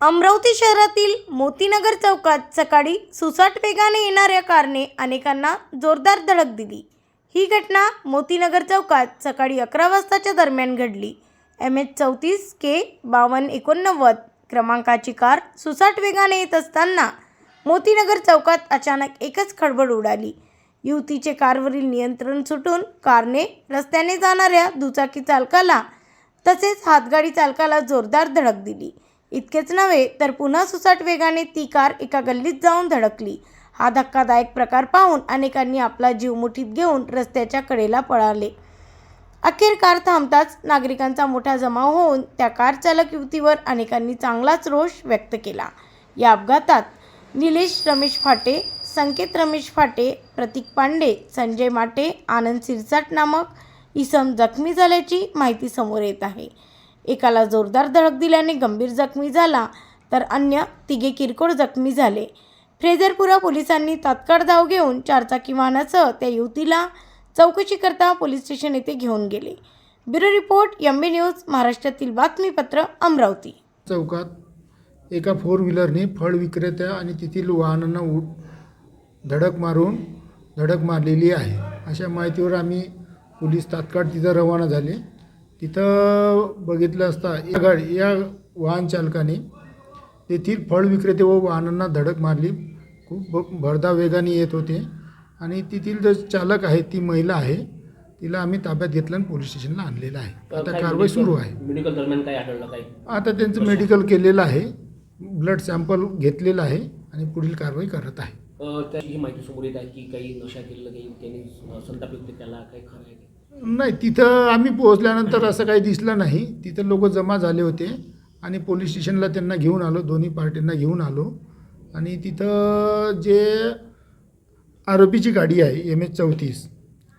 अमरावती शहरातील मोतीनगर चौकात सकाळी सुसाट वेगाने येणाऱ्या कारने अनेकांना जोरदार धडक दिली. ही घटना मोतीनगर चौकात सकाळी अकरा वाजताच्या दरम्यान घडली. एम एच चौतीस के बावन्न एकोणनव्वद क्रमांकाची कार सुसाट वेगाने येत असताना मोतीनगर चौकात अचानक एकच खडबड उडाली. युवतीचे कारवरील नियंत्रण सुटून कारने रस्त्याने जाणाऱ्या दुचाकी चालकाला तसेच हातगाडी चालकाला जोरदार धडक दिली. इतकेच नव्हे तर पुन्हा सुसाट वेगाने ती कार एका गल्लीत जाऊन धडकली. हा धक्कादायक प्रकार पाहून अनेकांनी आपला जीव मुठीत घेऊन रस्त्याच्या कडेला पळाले. अखेर कार थांबताच नागरिकांचा मोठा जमाव होऊन त्या कार चालक युवतीवर अनेकांनी चांगलाच रोष व्यक्त केला. या अपघातात निलेश रमेश फाटे संकेत रमेश फाटे प्रतीक पांडे संजय माटे आनंद सिरसाट नामक इसम जखमी झाल्याची माहिती समोर येत आहे. एकाला जोरदार धडक दिल्याने गंभीर जखमी झाला तर अन्य तिघे किरकोळ जखमी झाले. फ्रेझरपुरा पोलिसांनी तात्काळ धाव घेऊन चारचाकी वाहनासह त्या युवतीला चौकशीकरता पोलीस स्टेशन येथे घेऊन गेले. Bureau report M B news महाराष्ट्रातील बातमीपत्र अमरावती. चौकात एका फोर व्हीलरने फळ विक्रेत्या आणि तेथील वाहनांना उ धडक मारून धडक मारलेली आहे. अशा माहितीवर आम्ही पोलीस तात्काळ तिथं रवाना झाले. तिथं बघितलं असता या गाडी या वाहन चालकाने तेथील फळ विक्रेते व वाहनांना धडक मारली. खूप भ- भरधाव वेगाने येत होते. आणि तेथील जो चालक आहे ती महिला आहे. तिला आम्ही ताब्यात घेतलं आणि पोलीस स्टेशनला आणलेलं आहे. आता कारवाई सुरू आहे. मेडिकल दरम्यान काय आढळलं काय आता त्यांचं मेडिकल केलेलं आहे. ब्लड सॅम्पल घेतलेलं आहे आणि पुढील कारवाई करत आहे. त्याची ही माहिती समोर येत आहे की काही नशा केलेलं काही त्यांनी संताप व्यक्त केला काही खरं आहे? नाही तिथं आम्ही पोहोचल्यानंतर असं काही दिसलं नाही. तिथं लोक जमा झाले होते आणि पोलीस स्टेशनला त्यांना घेऊन आलो दोन्ही पार्टींना घेऊन आलो. आणि तिथं जे आरोपीची गाडी आहे एम एच चौतीस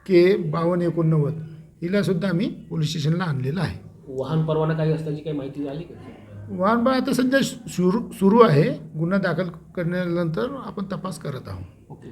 के बावन्न एकोणनव्वद हिलासुद्धा आम्ही पोलीस स्टेशनला आणलेलं आहे. वाहन परवाना काही असल्याची काही माहिती आली का? वाहन पण आता सध्या सुरू सुरू आहे. गुन्हा दाखल करण्यानंतर आपण तपास करत आहोत. ओके